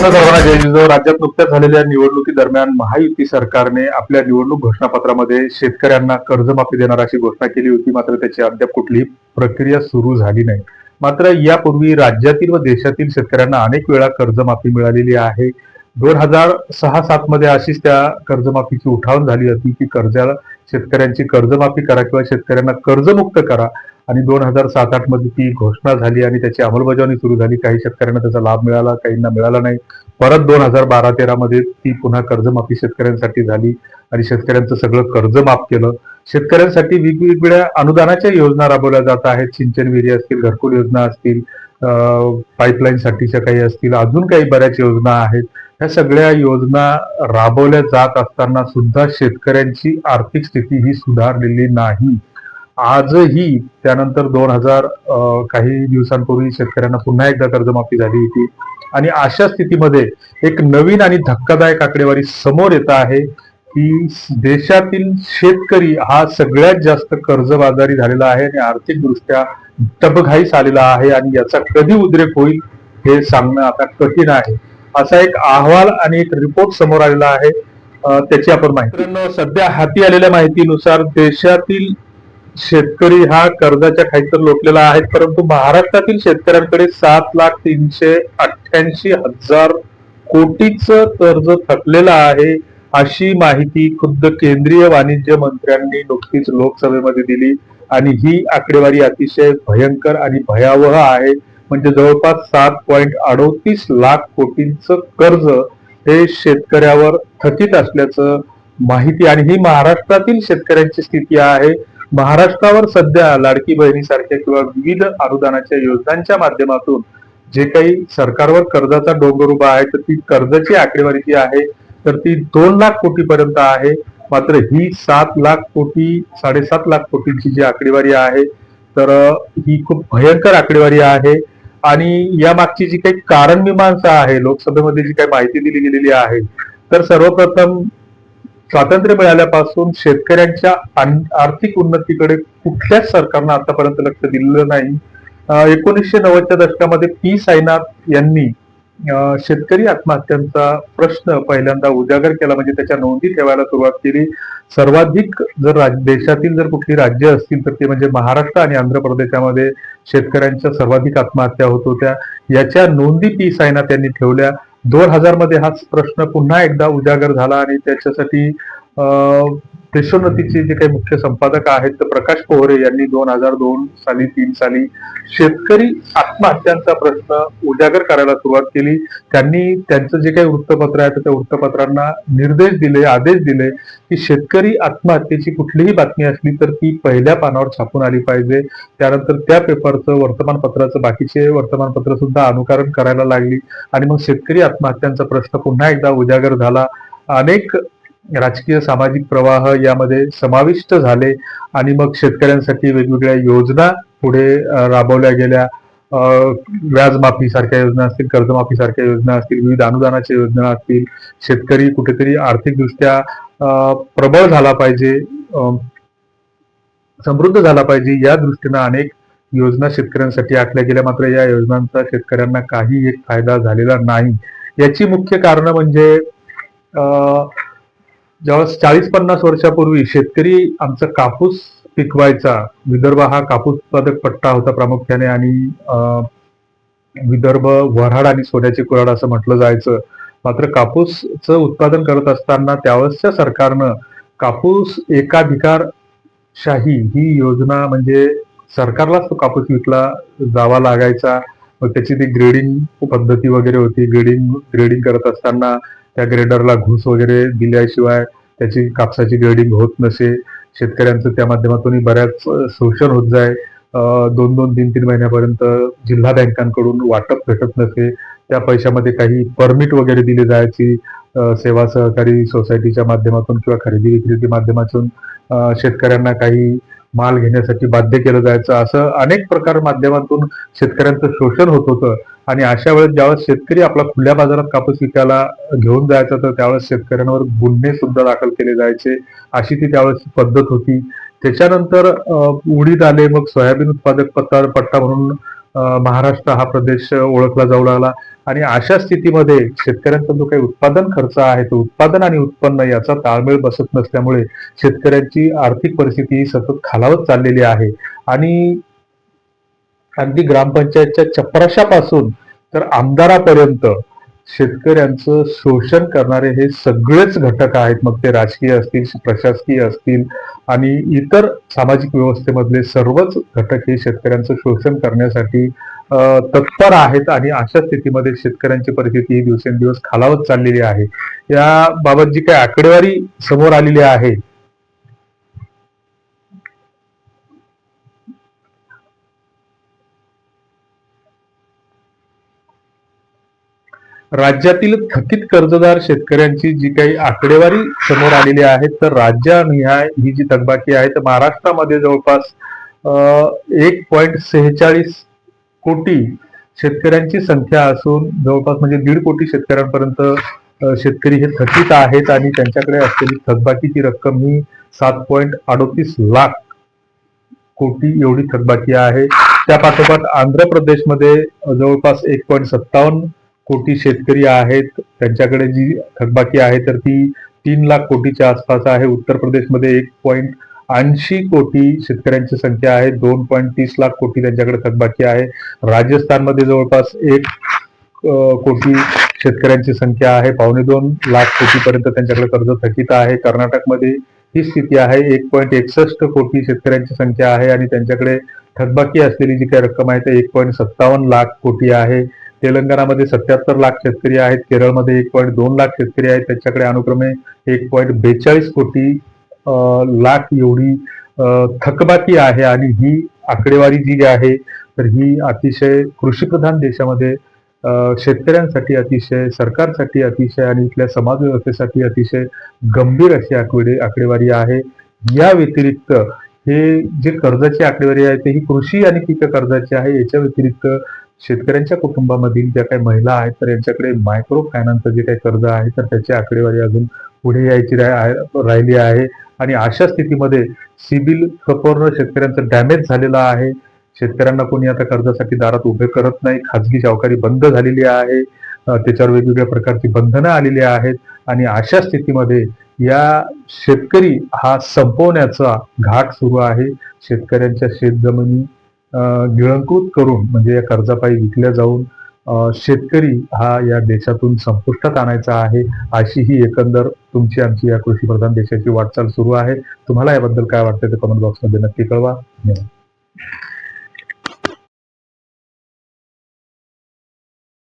नमस्कार सर्वांना जय जिजाऊ राज्यात नुकत्याच झालेल्या निवडणुकी दरम्यान महायुती सरकारने आपल्या निवडणूक घोषणापत्रामध्ये शेतकऱ्यांना कर्जमाफी देणार अशी घोषणा केली होती. मात्र त्याची अद्याप कुठलीही प्रक्रिया सुरू झाली नाही. मात्र यापूर्वी राज्यातील व देशातील शेतकऱ्यांना अनेक वेळा कर्जमाफी मिळालेली आहे. दोन हजार सहा सात मध्ये अशीच त्या कर्जमाफीची उठावण झाली होती की कर्जाला शेतकऱ्यांची कर्जमाफी करा किंवा शेतकऱ्यांना कर्जमुक्त करा. आणि दोन हजार सात आठमध्ये ती घोषणा झाली आणि त्याची अंमलबजावणी सुरू झाली. काही शेतकऱ्यांना त्याचा लाभ मिळाला काहींना मिळाला नाही. परत दोन हजार बारा तेरा मध्ये ती पुन्हा कर्जमाफी शेतकऱ्यांसाठी झाली आणि शेतकऱ्यांचं सगळं कर्ज माफ केलं. शेतकऱ्यांसाठी वेगवेगळ्या अनुदानाच्या योजना राबवल्या जात आहेत. सिंचन विहिरी असतील घरकुल योजना असतील पाईपलाईनसाठीच्या काही असतील अजून काही बऱ्याच योजना आहेत. ह्या सगळ्या योजना राबवल्या जात असताना सुद्धा शेतकऱ्यांची आर्थिक स्थिती ही सुधारलेली नाही. आजही त्यानंतर दोन हजार काही दिवसांपूर्वी शेतकऱ्यांना पुन्हा एकदा कर्जमाफी झाली होती. आणि अशा स्थितीमध्ये एक नवीन आणि धक्कादायक आकडेवारी समोर येत आहे की देशातील शेतकरी हा सगळ्यात जास्त कर्जबाजारी झालेला आहे आणि आर्थिकदृष्ट्या टबघाईस आलेला आहे आणि याचा कधी उद्रेक होईल हे सांगणं आता कठीण आहे. असा एक अहवाल आणि एक रिपोर्ट समोर आलेला आहे. त्याची आपण माहिती सध्या हाती आलेल्या माहितीनुसार देशातील शेतकरी हा कर्जाच्या खाईतर लोटलेला आहे परंतु महाराष्ट्रातील शेतकऱ्यांकडे सात लाख तीनशे अठ्ठ्याऐंशी हजार कोटीच कर्ज थकलेलं आहे अशी माहिती खुद्द केंद्रीय वाणिज्य मंत्र्यांनी नुकतीच लोकसभेमध्ये दिली. आणि ही आकडेवारी अतिशय भयंकर आणि भयावह आहे. म्हणजे जवळपास सात पॉईंट अडोतीस लाख कोटींचं कर्ज हे शेतकऱ्यावर थकीत असल्याचं माहिती. आणि ही महाराष्ट्रातील शेतकऱ्यांची स्थिती आहे. महाराष्ट्रावर सध्या लाडकी बहिणीसारख्या किंवा विविध अनुदानाच्या योजनांच्या माध्यमातून जे काही सरकारवर कर्जाचा डोंगर उभा आहे तर ती कर्जाची आकडेवारी जी आहे तर ती दोन लाख कोटी पर्यंत आहे. मात्र ही सात लाख कोटी साडेसात लाख कोटींची जी आकडेवारी आहे तर ही खूप भयंकर आकडेवारी आहे. आणि या मागची जी काही कारण मीमांसा आहे लोकसभेमध्ये जी काही माहिती दिली गेलेली आहे तर सर्वप्रथम स्वातंत्र्य मिळाल्यापासून शेतकऱ्यांच्या आर्थिक उन्नतीकडे कुठल्याच सरकारनं आतापर्यंत लक्ष दिलेलं नाही. एकोणीसशे नव्वदच्या दशकामध्ये पी. साईनाथ यांनी शेतकरी आत्महत्यांचा प्रश्न पहिल्यांदा उजागर केला म्हणजे त्याच्या नोंदी ठेवायला सुरुवात केली. सर्वाधिक जर राज- देशातील जर कुठली राज्य असतील तर ते म्हणजे महाराष्ट्र आणि आंध्र प्रदेशामध्ये शेतकऱ्यांच्या सर्वाधिक आत्महत्या होत होत्या. याच्या नोंदी पी. साईनाथ यांनी ठेवल्या. दोन हजारमध्ये हाच प्रश्न पुन्हा एकदा उजागर झाला आणि त्याच्यासाठी अं, जे काही मुख्य संपादक आहेत तर प्रकाश पोहरे यांनी दोन हजार दोन साली तीन साली शेतकरी आत्महत्यांचा प्रश्न उजागर करायला सुरुवात केली. त्यांनी त्यांचं जे काही वृत्तपत्र आहे तर त्या वृत्तपत्रांना निर्देश दिले आदेश दिले की शेतकरी आत्महत्येची कुठलीही बातमी असली तर ती पहिल्या पानावर छापून आली पाहिजे. त्यानंतर त्या पेपरचं वर्तमानपत्राचं बाकीचे वर्तमानपत्र सुद्धा अनुकरण करायला लागली. आणि मग शेतकरी आत्महत्यांचा प्रश्न पुन्हा एकदा उजागर झाला. अनेक राजकीय सामाजिक प्रवाह यामध्ये समाविष्ट झाले आणि मग शेतकऱ्यांसाठी वेगवेगळ्या योजना पुढे राबवल्या गेल्या. व्याजमाफी सारख्या योजना असतील कर्जमाफी सारख्या योजना असतील विविध अनुदानाच्या योजना असतील. शेतकरी कुठेतरी आर्थिकदृष्ट्या प्रबळ झाला पाहिजे समृद्ध झाला पाहिजे या दृष्टीनं अनेक योजना शेतकऱ्यांसाठी आखल्या गेल्या. मात्र या योजनांचा शेतकऱ्यांना काही एक फायदा झालेला नाही. याची मुख्य कारण म्हणजे जवळपास चाळीस पन्नास वर्षापूर्वी शेतकरी आमचा कापूस पिकवायचा विदर्भ हा कापूस उत्पादक पट्टा होता प्रामुख्याने आणि विदर्भ वऱ्हाड आणि सोन्याची कुऱ्हाड असं म्हटलं जायचं. मात्र कापूसचं उत्पादन करत असताना त्यावेळेसच्या सरकारनं कापूस एकाधिकारशाही ही योजना म्हणजे सरकारलाच तो कापूस विकला जावा लागायचा. मग त्याची ती ग्रेडिंग पद्धती वगैरे होती. ग्रेडिंग ग्रेडिंग करत असताना त्या ग्रेडरला घुस वगैरे दिल्याशिवाय त्याची कापसाची ग्रेडिंग होत नसे. शेतकऱ्यांचं त्या माध्यमातून बऱ्याच शोषण होत जाय. दोन दोन तीन तीन महिन्यापर्यंत जिल्हा बँकांकडून वाटप भेटत नसे. त्या पैशामध्ये काही परमिट वगैरे दिली जायची सेवा सहकारी सोसायटीच्या माध्यमातून किंवा खरेदी विक्रीच्या माध्यमातून शेतकऱ्यांना काही माल घेण्यासाठी बाध्य केलं जायचं. असं अनेक प्रकार माध्यमातून शेतकऱ्यांचं शोषण होत होतं. आणि अशा वेळेस ज्यावेळेस शेतकरी आपला खुल्या बाजारात कापूस विकायला घेऊन जायचा तर त्यावेळेस शेतकऱ्यांवर गुन्हे सुद्धा दाखल केले जायचे अशी ती त्यावेळेस पद्धत होती. त्याच्यानंतर उडीद आले मग सोयाबीन उत्पादक पत्ता पट्टा म्हणून महाराष्ट्र हा प्रदेश ओळखला जाऊ लागला. आणि अशा स्थितीमध्ये शेतकऱ्यांचा जो काही उत्पादन खर्च आहे तो उत्पादन आणि उत्पन्न याचा ताळमेळ बसत नसल्यामुळे शेतकऱ्यांची आर्थिक परिस्थिती ही सतत खालावत चाललेली आहे. आणि अगदी ग्रामपंचायतच्या चपराशापासून तर आमदारापर्यंत शेतकऱ्यांचं शोषण करणारे हे सगळेच घटक आहेत. मग ते राजकीय असतील प्रशासकीय असतील आणि इतर सामाजिक व्यवस्थेमधले सर्वच घटक हे शेतकऱ्यांचं शोषण करण्यासाठी तत्पर आहेत आणि अशा स्थितीमध्ये शेतकऱ्यांची परिस्थिती ही दिवसेंदिवस खालावत चाललेली आहे. या बाबत जी काही आकडेवारी समोर आलेली आहे राज्यातील थकीत कर्जदार शेतकऱ्यांची जी काही आकडेवारी समोर आलेली आहे तर राज्यानिहाय ही जी थकबाकी आहे तर महाराष्ट्रामध्ये जवळपास एक पॉईंट सेहेचाळीस कोटी शेतकऱ्यांची संख्या असून जवळपास म्हणजे दीड कोटी शेतकऱ्यांपर्यंत शेतकरी हे थकीत आहेत आणि त्यांच्याकडे असलेली थकबाकीची रक्कम ही सात पॉईंट अडोतीस लाख कोटी एवढी थकबाकी आहे. त्या पाठोपाठ आंध्र प्रदेशमध्ये जवळपास एक पॉईंट सत्तावन्न कोटी शेतकरी आहेत त्यांच्याकडे जी थकबाकी आहे तर ती तीन लाख कोटीच्या आसपास आहे. उत्तर प्रदेशमध्ये एक पॉईंट ऐंशी कोटी शेतकऱ्यांची संख्या आहे. दोन पॉईंट तीस लाख कोटी त्यांच्याकडे थकबाकी आहे. राजस्थानमध्ये जवळपास एक कोटी शेतकऱ्यांची संख्या आहे. पावणे दोन लाख कोटीपर्यंत त्यांच्याकडे कर्ज थकीत आहे. कर्नाटकमध्ये ही स्थिती आहे. एक पॉईंट एकसष्ट कोटी शेतकऱ्यांची संख्या आहे आणि त्यांच्याकडे थकबाकी असलेली जी काही रक्कम आहे ते एक पॉईंट सत्तावन्न लाख कोटी आहे. तेलंगणामध्ये सत्याहत्तर लाख शेतकरी आहेत केरळमध्ये एक पॉईंट दोन लाख शेतकरी आहेत. त्यांच्याकडे अनुक्रमे एक पॉईंट बेचाळीस कोटी लाख एवढी थकबाकी आहे आणि ही आकडेवारी जी आहे तर ही अतिशय कृषीप्रधान देशामध्ये शेतकऱ्यांसाठी अतिशय सरकारसाठी अतिशय आणि इथल्या समाजव्यवस्थेसाठी अतिशय गंभीर अशी आकडे आकडेवारी आहे. या व्यतिरिक्त हे जे कर्जाची आकडेवारी आहे ते ही कृषी आणि पीक कर्जाची आहे. याच्या व्यतिरिक्त शेतकऱ्यांच्या कुटुंबामधील ज्या काही महिला आहेत तर यांच्याकडे मायक्रो फायनान्सचं जे काही कर्ज आहे तर त्याची आकडेवारी अजून पुढे यायची रा- राहिली आहे. आणि अशा स्थितीमध्ये सिबिल संपूर्ण शेतकऱ्यांचं डॅमेज झालेलं आहे. शेतकऱ्यांना कोणी आता कर्जासाठी दारात उभे करत नाही. खाजगी सावकारी बंद झालेली आहे. त्याच्यावर वेगवेगळ्या प्रकारची बंधनं आलेली आहेत. आणि अशा स्थितीमध्ये या शेतकरी हा संपवण्याचा घाट सुरू आहे. शेतकऱ्यांच्या शेतजमिनी गिळंकृत करून म्हणजे या कर्जापायी विकल्या जाऊन शेतकरी हा या देशातून संपुष्टात आणायचा आहे अशी ही एकंदर तुमची आमची या कृषीप्रधान देशाची वाटचाल सुरू आहे. तुम्हाला याबद्दल काय वाटतं ते कमेंट बॉक्समध्ये नक्की कळवा. धन्यवाद.